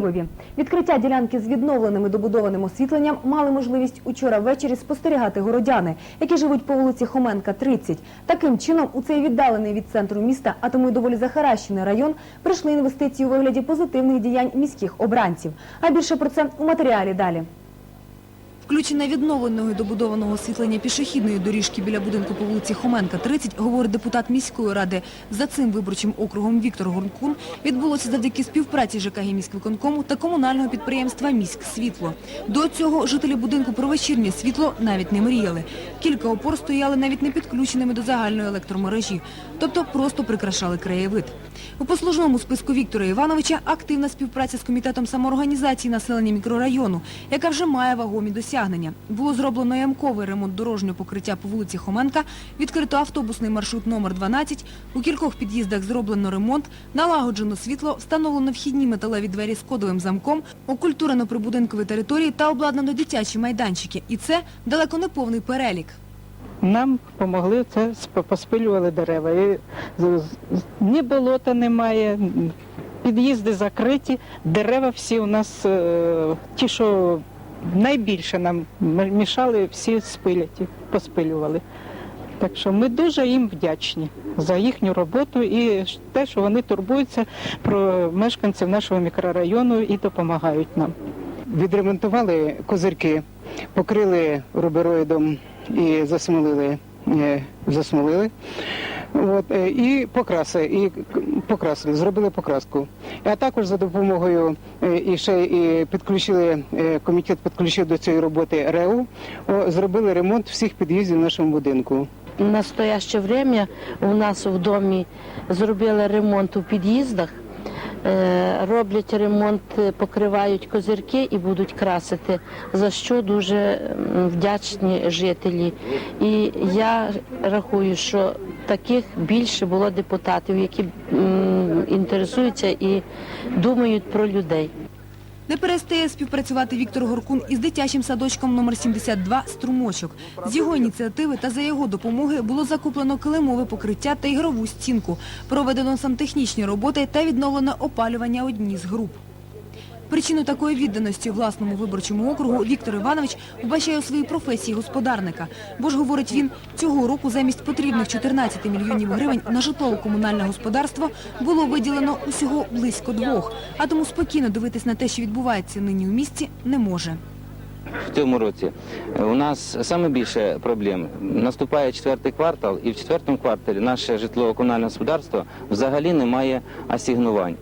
Криворівові. Відкриття ділянки з відновленим і добудованим освітленням мали можливість учора ввечері спостерігати городяни, які живуть по вулиці Хоменка, 30. Таким чином, у цей віддалений від центру міста, а тому й доволі захаращений район, прийшли інвестиції у вигляді позитивних діянь міських обранців. А більше про це у матеріалі далі. Включення відновленого і добудованого освітлення пішохідної доріжки біля будинку по вулиці Хоменка, 30, говорить депутат міської ради. За цим виборчим округом Віктор Горнкун відбулося завдяки співпраці ЖКГ міськвиконкому та комунального підприємства «Міськ Світло». До цього жителі будинку про вечірнє світло навіть не мріяли. Кілька опор стояли навіть не підключеними до загальної електромережі, тобто просто прикрашали краєвид. У послужному списку Віктора Івановича активна співпраця з комітетом самоорганізації населення мікрорайону, яка вже має вагомі досягнення. Було зроблено ямковий ремонт дорожнього покриття по вулиці Хоменка, відкрито автобусний маршрут номер 12, у кількох під'їздах зроблено ремонт, налагоджено світло, встановлено вхідні металеві двері з кодовим замком, окультурено прибудинкові території та обладнано дитячі майданчики. І це далеко не повний перелік. Нам допомогли це сп- поспилювали дерева. І ні болота немає, під'їзди закриті, дерева всі у нас е, ті, що найбільше нам мішали, всі спиляті, поспилювали. Так що ми дуже їм вдячні за їхню роботу і те, що вони турбуються про мешканців нашого мікрорайону і допомагають нам. Відремонтували козирки, покрили рубероїдом і засмолили, е, засмолили. От, е, і покраси, і покрасили, зробили покраску. А також за допомогою е, і ще і підключили, комітет підключив до цієї роботи РЕУ, о, зробили ремонт всіх під'їздів в нашому будинку. В настояще время у нас в домі зробили ремонт у під'їздах, роблять ремонт, е, покривають козирки і будуть красити, за що дуже вдячні жителі. І я рахую, що таких більше було депутатів, які інтересуються і думають про людей. Не перестає співпрацювати Віктор Горкун із дитячим садочком номер 72 «Струмочок». З його ініціативи та за його допомоги було закуплено килимове покриття та ігрову стінку, проведено сантехнічні роботи та відновлено опалювання одній з груп. Причину такої відданості власному виборчому округу Віктор Іванович вбачає у своїй професії господарника. Бо ж, говорить він, цього року замість потрібних 14 мільйонів гривень на житлово-комунальне господарство було виділено усього близько двох. А тому спокійно дивитись на те, що відбувається нині у місті, не може. В цьому році у нас саме більше проблем. Наступає четвертий квартал, і в четвертому кварталі наше житлово-комунальне господарство взагалі не має асігнувань.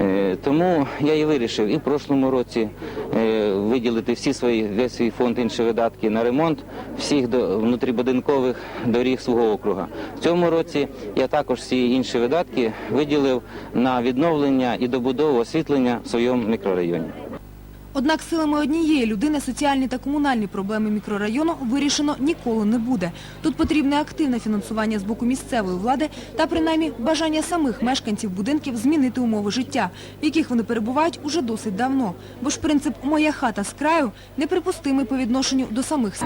Е, Тому я і вирішив і в прошлому році е, виділити всі свої весь свій фонд інші видатки на ремонт всіх до- внутрібудинкових доріг свого округа. В цьому році я також всі інші видатки виділив на відновлення і добудову освітлення в своєму мікрорайоні. Однак силами однієї людини соціальні та комунальні проблеми мікрорайону вирішено ніколи не буде. Тут потрібне активне фінансування з боку місцевої влади та принаймні бажання самих мешканців будинків змінити умови життя, в яких вони перебувають уже досить давно. Бо ж принцип «моя хата з краю» неприпустимий по відношенню до самих